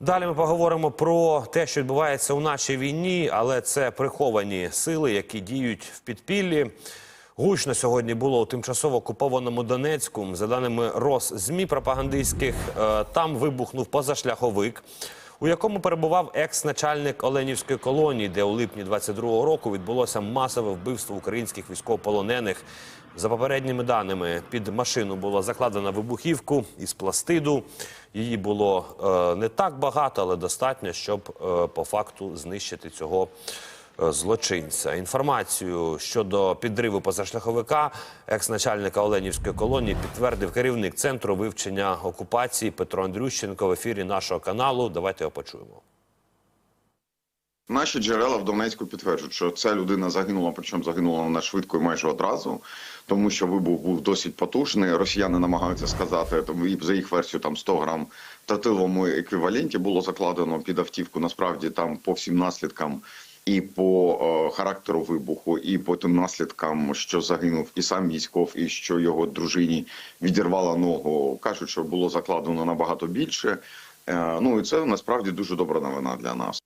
Далі ми поговоримо про те, що відбувається у нашій війні, але це приховані сили, які діють в підпіллі. Гучно сьогодні було у тимчасово окупованому Донецьку. За даними Росзмі пропагандистських, е, там вибухнув позашляховик, у якому перебував екс-начальник Оленівської колонії, де у липні 22-го року відбулося масове вбивство українських військовополонених. За попередніми даними, під машину була закладена вибухівку із пластиду. Її було е, не так багато, але достатньо, щоб е, по факту знищити цього злочинця. Інформацію щодо підриву позашляховика екс-начальника Оленівської колонії підтвердив керівник центру вивчення окупації Петро Андрющенко в ефірі нашого каналу. Давайте його почуємо. Наші джерела в Донецьку підтверджують, що ця людина загинула, причому загинула вона швидко і майже одразу, тому що вибух був досить потужний. Росіяни намагаються сказати, і за їх версію там 100 грам в тротиловому еквіваленті було закладено під автівку. Насправді там по всім наслідкам. І по е, характеру вибуху, і по тим наслідкам, що загинув і сам військов, і що його дружині відірвала ногу, кажуть, що було закладено набагато більше. Е, ну і це насправді дуже добра новина для нас.